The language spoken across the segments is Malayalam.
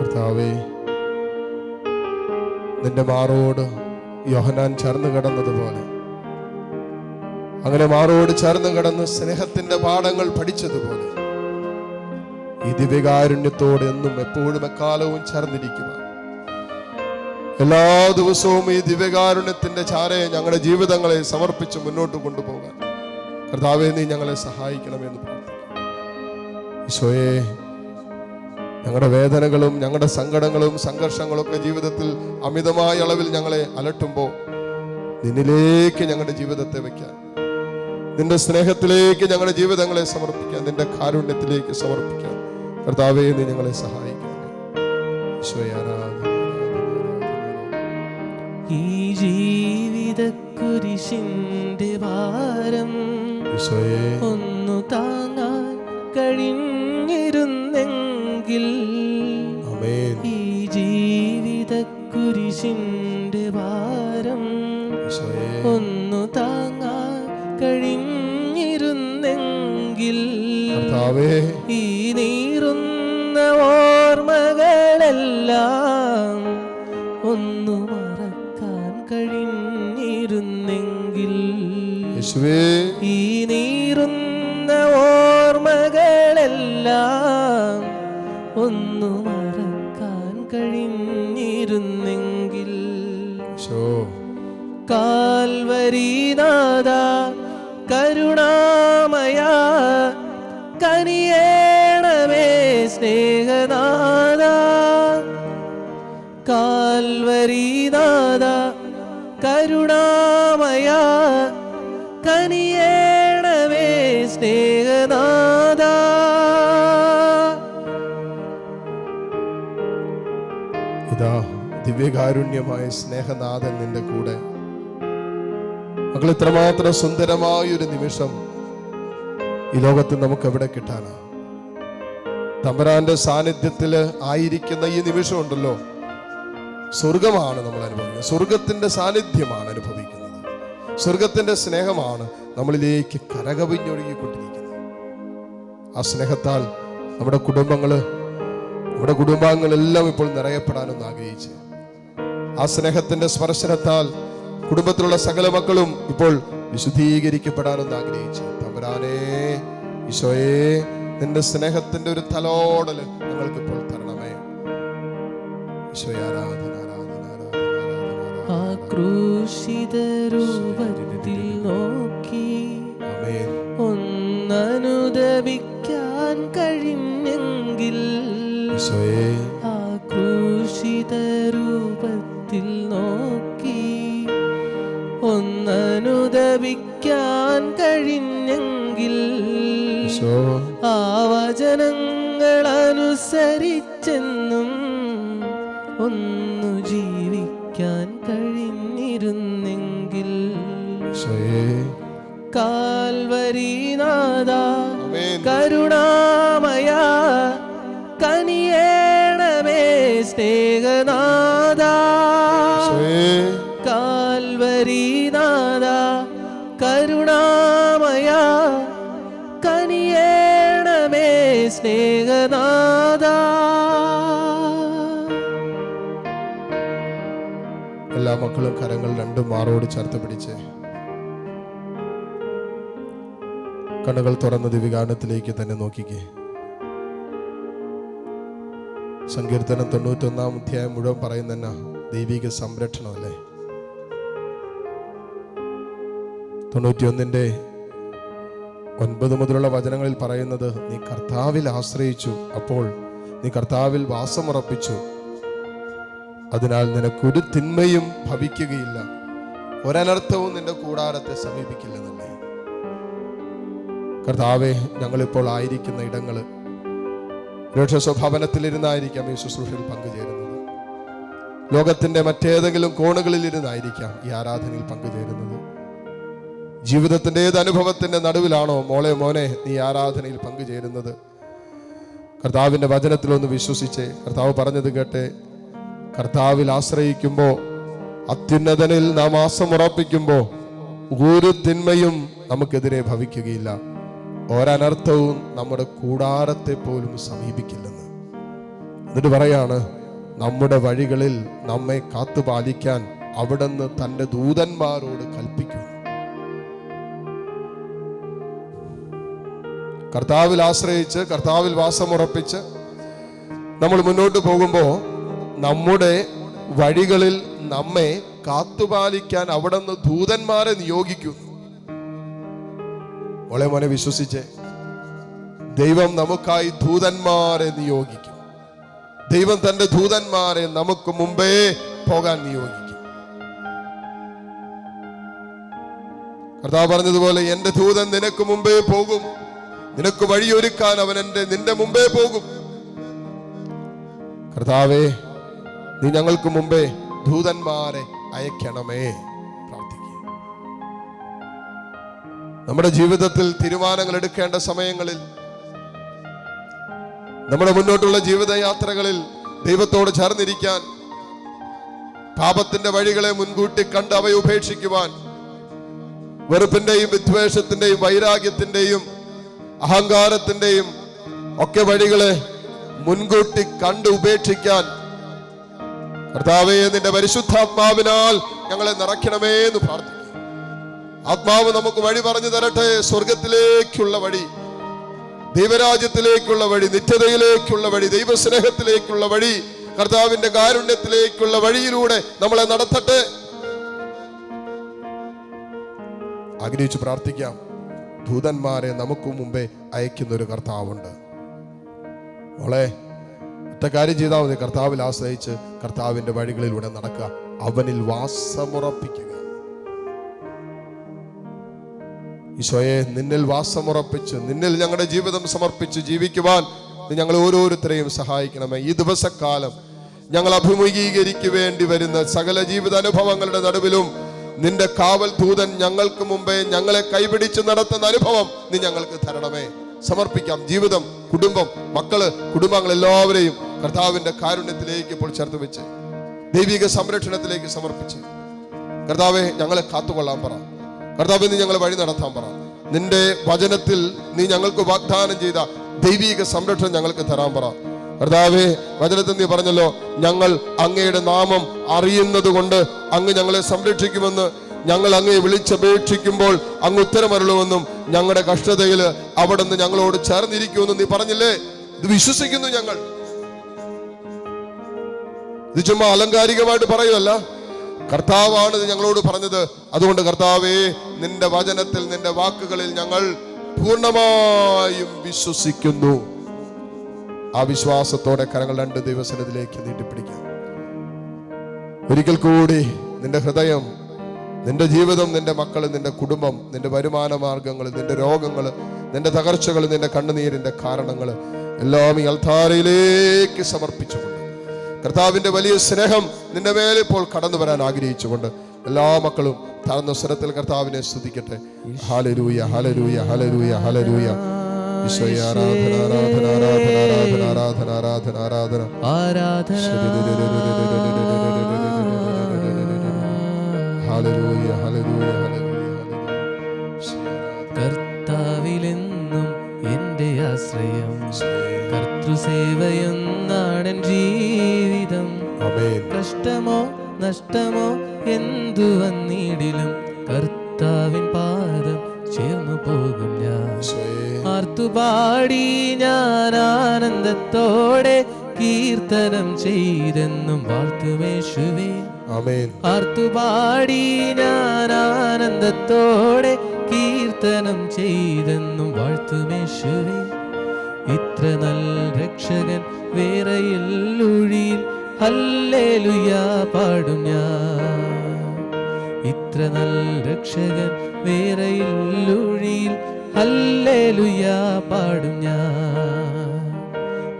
കർത്താവേ നിന്റെ മാറോട് യോഹനാൻ ചേർന്ന് കിടന്നതുപോലെ. അങ്ങനെ മാറോട് ചേർന്ന് കിടന്ന് സ്നേഹത്തിന്റെ പാഠങ്ങൾ പഠിച്ചതുപോലെ. ഈ ദിവ്യകാരുണ്യത്തോട് എന്നും എപ്പോഴും എക്കാലവും ചേർന്നിരിക്കുക എല്ലാ ദിവസവും ഈ ദിവ്യകാരുണ്യത്തിന്റെ ചാരയെ ഞങ്ങളുടെ ജീവിതങ്ങളെ സമർപ്പിച്ച് മുന്നോട്ട് കൊണ്ടുപോകാൻ. കർത്താവെ നീ ഞങ്ങളെ സഹായിക്കണമെന്ന് പ്രാർത്ഥിക്കുന്നു. ഈശോയെ ഞങ്ങളുടെ വേദനകളും ഞങ്ങളുടെ സങ്കടങ്ങളും സംഘർഷങ്ങളും ഒക്കെ ജീവിതത്തിൽ അമിതമായ അളവിൽ ഞങ്ങളെ അലട്ടുമ്പോൾ നിന്നിലേക്ക് ഞങ്ങളുടെ ജീവിതത്തെ വയ്ക്കാൻ നിന്റെ സ്നേഹത്തിലേക്ക് ഞങ്ങളുടെ ജീവിതങ്ങളെ സമർപ്പിക്കാൻ നിന്റെ കാരുണ്യത്തിലേക്ക് സമർപ്പിക്കാൻ കർത്താവേ നീ ഞങ്ങളെ സഹായിക്കണമേ. ഈ ജീവിത കുരിശിന്റെ ഭാരം ഈശോയെ ഒന്നു താങ്ങാൻ കഴിഞ്ഞിരുന്നെങ്കിൽ കർത്താവേ. ഈ നീറുന്ന ഓർമ്മകളെല്ലാം ഒന്നു മറക്കാൻ കഴിഞ്ഞിരുന്നെങ്കിൽ. ഈ നീറുന്ന ഓർമ്മകളെല്ലാം ഒന്നു മറക്കാൻ കഴിഞ്ഞിരുന്നെങ്കിൽ. കാൽവരീനാഥ കാൽവരീനാഥ കരുണാമയ കനിയേണമേ സ്നേഹനാഥ. ഇതാ ദിവ്യകാരുണ്യമായ സ്നേഹനാഥൻ നിന്റെ കൂടെ. മകൾ ഇത്രമാത്രം സുന്ദരമായ ഒരു നിമിഷം ഈ ലോകത്ത് നമുക്ക് എവിടെ കിട്ടാനാ? തമ്പരാന്റെ സാന്നിധ്യത്തിൽ ആയിരിക്കുന്ന ഈ നിമിഷം ഉണ്ടല്ലോ സ്വർഗമാണ് നമ്മൾ അനുഭവിക്കുന്നത്. സ്വർഗത്തിന്റെ സാന്നിധ്യമാണ് അനുഭവിക്കുന്നത്. സ്വർഗത്തിന്റെ സ്നേഹമാണ് നമ്മളിലേക്ക് കരകവിഞ്ഞൊഴുകിക്കൊണ്ടിരിക്കുന്നത്. ആ സ്നേഹത്താൽ നമ്മുടെ കുടുംബങ്ങൾ നമ്മുടെ കുടുംബാംഗങ്ങളെല്ലാം ഇപ്പോൾ നിറയപ്പെടാനൊന്ന് ആഗ്രഹിച്ച് ആ സ്നേഹത്തിന്റെ സ്പർശനത്താൽ കുടുംബത്തിലുള്ള സകല മക്കളും ഇപ്പോൾ വിശുദ്ധീകരിക്കപ്പെടാനൊന്ന് ആഗ്രഹിച്ച് തമ്പുരാനേ ഈശോയെ നിന്റെ സ്നേഹത്തിന്റെ ഒരു തലോടൽ ഞങ്ങൾക്കിപ്പോൾ തരണമേ. ഈശോയെ ക്രൂശിത രൂപത്തിൽ നോക്കി ഒന്നനുദവിക്കാൻ ഒന്നനുദപിക്കാൻ കഴിഞ്ഞെങ്കിൽ ആ ക്രൂശിത രൂപത്തിൽ നോക്കി ഒന്നനുദപിക്കാൻ കഴിഞ്ഞെങ്കിൽ ആ വചനങ്ങൾ അനുസരിച്ചെന്നും ഒന്നു കാൽവരീനാഥ കരുണാമയ കനിയേണമേ സ്നേഹനാഥ കാൽവരീനാഥ കരുണാമയ കനിയേണമേ സ്നേഹനാഥ എല്ലാ മക്കളും കരങ്ങൾ രണ്ടും മാറോട് ചേർത്ത് പിടിച്ച്. കണ്ണുകൾ തുറന്ന ദിവികാരണത്തിലേക്ക് തന്നെ നോക്കിക്കേ. സങ്കീർത്തനം തൊണ്ണൂറ്റൊന്നാം അധ്യായം മുഴുവൻ പറയുന്ന ദൈവിക സംരക്ഷണമല്ലേ തൊണ്ണൂറ്റിയൊന്നിന്റെ ഒൻപത് മുതലുള്ള വചനങ്ങളിൽ പറയുന്നത് നീ കർത്താവിൽ ആശ്രയിച്ചു അപ്പോൾ നീ കർത്താവിൽ വാസമുറപ്പിച്ചു. അതിനാൽ നിനക്കൊരു തിന്മയും ഭവിക്കുകയില്ല. ഒരനർത്ഥവും നിന്റെ കൂടാരത്തെ സമീപിക്കില്ലെന്നല്ലേ കർത്താവെ ഞങ്ങളിപ്പോൾ ആയിരിക്കുന്ന ഇടങ്ങൾ രക്ഷ സ്വഭാവനത്തിലിരുന്നായിരിക്കാം ഈ ശുശ്രൂഷയിൽ പങ്കുചേരുന്നത്. ലോകത്തിന്റെ മറ്റേതെങ്കിലും കോണുകളിൽ ഇരുന്നായിരിക്കാം ഈ ആരാധനയിൽ പങ്കുചേരുന്നത്. ജീവിതത്തിന്റെ ഏത് അനുഭവത്തിന്റെ നടുവിലാണോ മോളെ മോനെ നീ ആരാധനയിൽ പങ്കുചേരുന്നത്. കർത്താവിന്റെ വചനത്തിലൊന്ന് വിശ്വസിച്ച്. കർത്താവ് പറഞ്ഞത് കേട്ടെ കർത്താവിൽ ആശ്രയിക്കുമ്പോൾ അത്യുന്നതനിൽ നാം ആസമുറപ്പിക്കുമ്പോൾ ഒരു തിന്മയും നമുക്കെതിരെ ഭവിക്കുകയില്ല. ഒരനർത്ഥവും നമ്മുടെ കൂടാരത്തെ പോലും സമീപിക്കില്ലെന്ന്. എന്നിട്ട് പറയാണ് നമ്മുടെ വഴികളിൽ നമ്മെ കാത്തു കാത്തുപാലിക്കാൻ അവിടുന്ന് തന്റെ ദൂതന്മാരോട് കൽപ്പിക്കുന്നു. കർത്താവിൽ ആശ്രയിച്ച് കർത്താവിൽ വാസമുറപ്പിച്ച് നമ്മൾ മുന്നോട്ട് പോകുമ്പോൾ നമ്മുടെ വഴികളിൽ നമ്മെ കാത്തുപാലിക്കാൻ അവിടുന്ന് ദൂതന്മാരെ നിയോഗിക്കുന്നു. മോളെ മോനെ വിശ്വസിച്ച്. ദൈവം നമുക്കായി ദൂതന്മാരെ നിയോഗിക്കും. ദൈവം തന്റെ ദൂതന്മാരെ നമുക്ക് മുമ്പേ പോകാൻ നിയോഗിക്കും. കർത്താവ് പറഞ്ഞതുപോലെ എന്റെ ദൂതൻ നിനക്ക് മുമ്പേ പോകും. നിനക്ക് വഴിയൊരുക്കാൻ അവൻ എന്റെ നിന്റെ മുമ്പേ പോകും. കർത്താവേ നീ ഞങ്ങൾക്ക് മുമ്പേ ദൂതന്മാരെ അയക്കണമേ. നമ്മുടെ ജീവിതത്തിൽ തീരുമാനങ്ങൾ എടുക്കേണ്ട സമയങ്ങളിൽ നമ്മുടെ മുന്നോട്ടുള്ള ജീവിതയാത്രകളിൽ ദൈവത്തോട് ചേർന്നിരിക്കാൻ പാപത്തിന്റെ വഴികളെ മുൻകൂട്ടി കണ്ട് അവയെ ഉപേക്ഷിക്കുവാൻ വെറുപ്പിന്റെയും വിദ്വേഷത്തിന്റെയും വൈരാഗ്യത്തിന്റെയും അഹങ്കാരത്തിന്റെയും ഒക്കെ വഴികളെ മുൻകൂട്ടി കണ്ട് ഉപേക്ഷിക്കാൻ കർത്താവേ നിന്റെ പരിശുദ്ധാത്മാവിനാൽ ഞങ്ങളെ നിറയ്ക്കണമേ എന്ന് പ്രാർത്ഥിക്കും ആത്മാവ് നമുക്ക് വഴി പറഞ്ഞു തരട്ടെ. സ്വർഗത്തിലേക്കുള്ള വഴി ദൈവരാജ്യത്തിലേക്കുള്ള വഴി നിത്യതയിലേക്കുള്ള വഴി ദൈവസ്നേഹത്തിലേക്കുള്ള വഴി കർത്താവിന്റെ കാരുണ്യത്തിലേക്കുള്ള വഴിയിലൂടെ നമ്മളെ നടത്തട്ടെ. ആഗ്രഹിച്ചു പ്രാർത്ഥിക്കാം. ദൂതന്മാരെ നമുക്ക് മുമ്പേ അയക്കുന്ന ഒരു കർത്താവുണ്ട്. മോളെ ഒറ്റ കാര്യം ചെയ്താൽ മതി. കർത്താവിൽ ആശ്രയിച്ച് കർത്താവിന്റെ വഴികളിലൂടെ നടക്കുക. അവനിൽ വാസമുറപ്പിക്കുക. ഈശോയെ നിന്നിൽ വാസമുറപ്പിച്ച് നിന്നിൽ ഞങ്ങളുടെ ജീവിതം സമർപ്പിച്ച് ജീവിക്കുവാൻ ഞങ്ങൾ ഓരോരുത്തരെയും സഹായിക്കണമേ. ഈ ദിവസക്കാലം ഞങ്ങൾ അഭിമുഖീകരിക്കുവേണ്ടി വരുന്ന സകല ജീവിത അനുഭവങ്ങളുടെ നടുവിലും നിന്റെ കാവൽ ദൂതൻ ഞങ്ങൾക്ക് മുമ്പേ ഞങ്ങളെ കൈപിടിച്ച് നടത്തുന്ന അനുഭവം നീ ഞങ്ങൾക്ക് തരണമേ. സമർപ്പിക്കാം. ജീവിതം കുടുംബം മക്കൾ കുടുംബങ്ങൾ എല്ലാവരെയും കർത്താവിന്റെ കാരുണ്യത്തിലേക്ക് ഇപ്പോൾ ചേർത്ത് വെച്ച് ദൈവിക സംരക്ഷണത്തിലേക്ക് സമർപ്പിച്ച്. കർത്താവെ ഞങ്ങളെ കാത്തുകൊള്ളാൻ പറ. കർത്താവെ നീ ഞങ്ങളെ വഴി നടത്താൻ പറ. നിന്റെ വചനത്തിൽ നീ ഞങ്ങൾക്ക് വാഗ്ദാനം ചെയ്ത ദൈവിക സംരക്ഷണം ഞങ്ങൾക്ക് തരാൻ പറ. കർത്താവേ വചനത്തിൽ നീ പറഞ്ഞല്ലോ ഞങ്ങൾ അങ്ങയുടെ നാമം അറിയുന്നത് കൊണ്ട് അങ്ങ് ഞങ്ങളെ സംരക്ഷിക്കുമെന്ന്. ഞങ്ങൾ അങ്ങയെ വിളിച്ചപേക്ഷിക്കുമ്പോൾ അങ്ങ് ഉത്തരമരുളുമെന്നും ഞങ്ങളുടെ കഷ്ടതയിൽ അവിടെ നിന്ന് ഞങ്ങളോട് ചേർന്നിരിക്കുമെന്നും നീ പറഞ്ഞില്ലേ? ഇത് വിശ്വസിക്കുന്നു ഞങ്ങൾ. ഇത് ചുമ്മാ അലങ്കാരികമായിട്ട് പറയുമല്ല കർത്താവാണ് ഞങ്ങളോട് പറഞ്ഞത്. അതുകൊണ്ട് കർത്താവേ നിന്റെ വചനത്തിൽ നിന്റെ വാക്കുകളിൽ ഞങ്ങൾ പൂർണമായും വിശ്വസിക്കുന്നു. ആ വിശ്വാസത്തോടെ കരങ്ങൾ രണ്ട് ദിവസത്തിലേക്ക് നീട്ടിപ്പിടിക്കാം. ഒരിക്കൽ കൂടി നിന്റെ ഹൃദയം നിന്റെ ജീവിതം നിന്റെ മക്കൾ നിന്റെ കുടുംബം നിന്റെ വരുമാന മാർഗങ്ങൾ നിന്റെ രോഗങ്ങൾ നിന്റെ തകർച്ചകൾ നിന്റെ കണ്ണുനീരിന്റെ കാരണങ്ങൾ എല്ലാം ഈ അൽത്താരയിലേക്ക് സമർപ്പിച്ചുകൊണ്ട് കർത്താവിന്റെ വലിയ സ്നേഹം നിന്റെ മേലെ ഇപ്പോൾ കടന്നു വരാൻ ആഗ്രഹിച്ചുകൊണ്ട് എല്ലാ മക്കളും താഴ്ന്ന സ്വരത്തിൽ കർത്താവിനെ സ്തുതിക്കട്ടെ. ഹാലരൂയ ഹലരൂയ ഹലരൂയ ഹലരൂയ ഈശോയെ ആരാധന ആരാധന ആരാധന ആരാധന ആരാധന ആരാധന. ആരാധന ഈശോയെ ആർത്തുപാടി ഞാൻ ആനന്ദത്തോടെ കീർത്തനം ചെയ്തെന്നും വാഴ്ത്തുമേശുവേ ആമേൻ. ആർത്തുപാടി ഞാൻ ആനന്ദത്തോടെ കീർത്തനം ചെയ്തെന്നും വാഴ്ത്തുമേശുവേ ഇത്ര നല്ല രക്ഷകൻ വേറെയില്ലൊഴിയിൽ ഹല്ലേലുയാ പാടും ഞാൻ. ഇത്ര നല്ല രക്ഷകൻ വേറെയില്ലൊഴിയിൽ ഹല്ലേലുയാ പാടും ഞാൻ.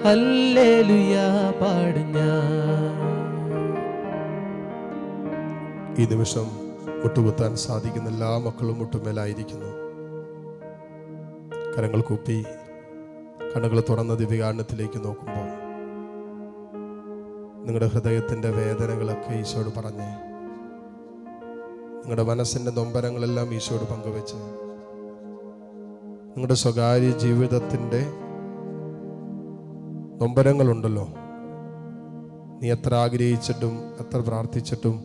ഹല്ലേലുയാ പാടും ഞാൻ. ഈ നിമിഷം മുട്ടുകുത്താൻ സാധിക്കുന്ന എല്ലാ മക്കളും മുട്ടുമേലായിരിക്കുന്നു കരങ്ങൾ കൂപ്പി കണ്ണുകൾ തുറന്ന ദിവ്യകാരണത്തിലേക്ക് നോക്കുമ്പോൾ നിങ്ങളുടെ ഹൃദയത്തിന്റെ വേദനകളൊക്കെ ഈശോട് പറഞ്ഞ് നിങ്ങളുടെ മനസ്സിന്റെ നൊമ്പരങ്ങളെല്ലാം ഈശോട് പങ്കുവെച്ച് നിങ്ങളുടെ സ്വകാര്യ ജീവിതത്തിന്റെ നൊമ്പരങ്ങളുണ്ടല്ലോ. നീ എത്ര ആഗ്രഹിച്ചിട്ടും എത്ര പ്രാർത്ഥിച്ചിട്ടും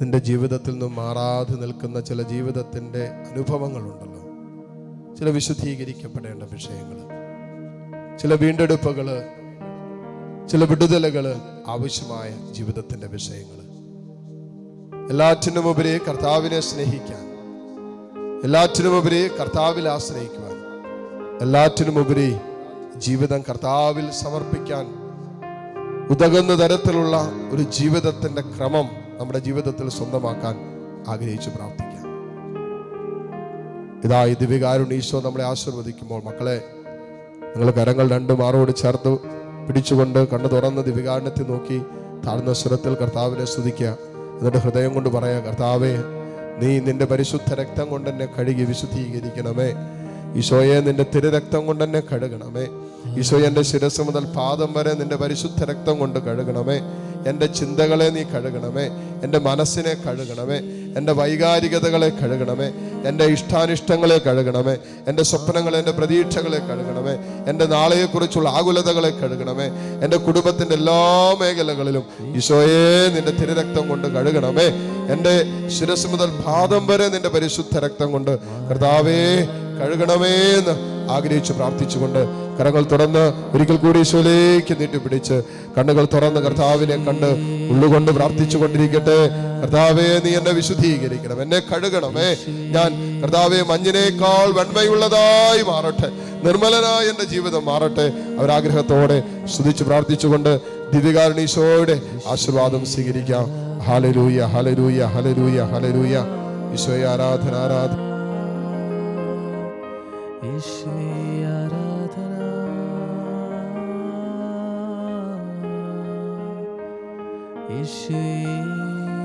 നിന്റെ ജീവിതത്തിൽ നിന്നും മാറാതെ നിൽക്കുന്ന ചില ജീവിതത്തിന്റെ അനുഭവങ്ങളുണ്ടല്ലോ. ചില വിശുദ്ധീകരിക്കപ്പെടേണ്ട വിഷയങ്ങൾ ചില വീണ്ടെടുപ്പുകൾ ചില വിടുതലുകൾ ആവശ്യമായ ജീവിതത്തിന്റെ വിഷയങ്ങൾ. എല്ലാറ്റിനുമുപരി കർത്താവിനെ സ്നേഹിക്കാൻ എല്ലാറ്റിനുമുപരി കർത്താവിൽ ആശ്രയിക്കുവാൻ എല്ലാറ്റിനുമുപരി ജീവിതം കർത്താവിൽ സമർപ്പിക്കാൻ ഉതകുന്ന തരത്തിലുള്ള ഒരു ജീവിതത്തിന്റെ ക്രമം നമ്മുടെ ജീവിതത്തിൽ സ്വന്തമാക്കാൻ ആഗ്രഹിച്ച് പ്രാർത്ഥിക്കാം. ഇതാ ഈ ദിവികാരുണ്യ ഈശോ നമ്മളെ ആശീർവദിക്കുമ്പോൾ മക്കളെ നിങ്ങൾ കരങ്ങൾ രണ്ടും മാറോട് ചേർത്ത് പിടിച്ചുകൊണ്ട് കണ്ണു തുറന്ന് ദിവികാരണത്തെ നോക്കി താഴ്ന്ന സ്വരത്തിൽ കർത്താവിനെ സ്തുതിക്കുക. എന്നിട്ട് ഹൃദയം കൊണ്ട് പറയാ കർത്താവേ നീ നിന്റെ പരിശുദ്ധ രക്തം കൊണ്ട് എന്നെ കഴുകി വിശുദ്ധീകരിക്കണമേ. ഈശോയെ നിന്റെ തിരുരക്തം കൊണ്ട് എന്നെ കഴുകണമേ. ഈശോയെ എന്റെ ശിരസ് മുതൽ പാദം വരെ നിന്റെ പരിശുദ്ധ രക്തം കൊണ്ട് കഴുകണമേ. എന്റെ ചിന്തകളെ നീ കഴുകണമേ. എന്റെ മനസ്സിനെ കഴുകണമേ. എന്റെ വൈകാരികതകളെ കഴുകണമേ. എന്റെ ഇഷ്ടാനിഷ്ടങ്ങളെ കഴുകണമേ. എന്റെ സ്വപ്നങ്ങൾ എന്റെ പ്രതീക്ഷകളെ കഴുകണമേ. എന്റെ നാളെയെക്കുറിച്ചുള്ള ആകുലതകളെ കഴുകണമേ. എന്റെ കുടുംബത്തിന്റെ എല്ലാ മേഖലകളിലും ഈശോയെ നിന്റെ തിരുരക്തം കൊണ്ട് കഴുകണമേ. എന്റെ ശിരസ് മുതൽ പാദം വരെ നിന്റെ പരിശുദ്ധ രക്തം കൊണ്ട് കർത്താവേ കഴുകണമേ എന്ന് ആഗ്രഹിച്ച് പ്രാർത്ഥിച്ചുകൊണ്ട് കരങ്ങൾ തുറന്ന് ഒരിക്കൽ കൂടി ഈശോയിലേക്ക് നീട്ടിപ്പിടിച്ച് കണ്ണുകൾ തുറന്ന് കർത്താവിനെ കണ്ട് ഉള്ളുകൊണ്ട് പ്രാർത്ഥിച്ചു കൊണ്ടിരിക്കട്ടെ. കർത്താവെ നീ എന്നെ വിശുദ്ധീകരിക്കണം എന്നെ കഴുകണമേ. ഞാൻ കർത്താവെ മഞ്ഞിനേക്കാൾ വെണ്മയുള്ളതായി മാറട്ടെ. നിർമ്മലനായ എന്റെ ജീവിതം മാറട്ടെ. അവരാഗ്രഹത്തോടെ സ്തുതിച്ച് പ്രാർത്ഥിച്ചുകൊണ്ട് ദിവ്യകാരണീശോയുടെ ആശീർവാദം സ്വീകരിക്കാം. ഹലരൂയ ഹലരൂയ ഹലരൂയ ഹലരൂയ ഈശോയെ ആരാധന ആരാധന. 也许。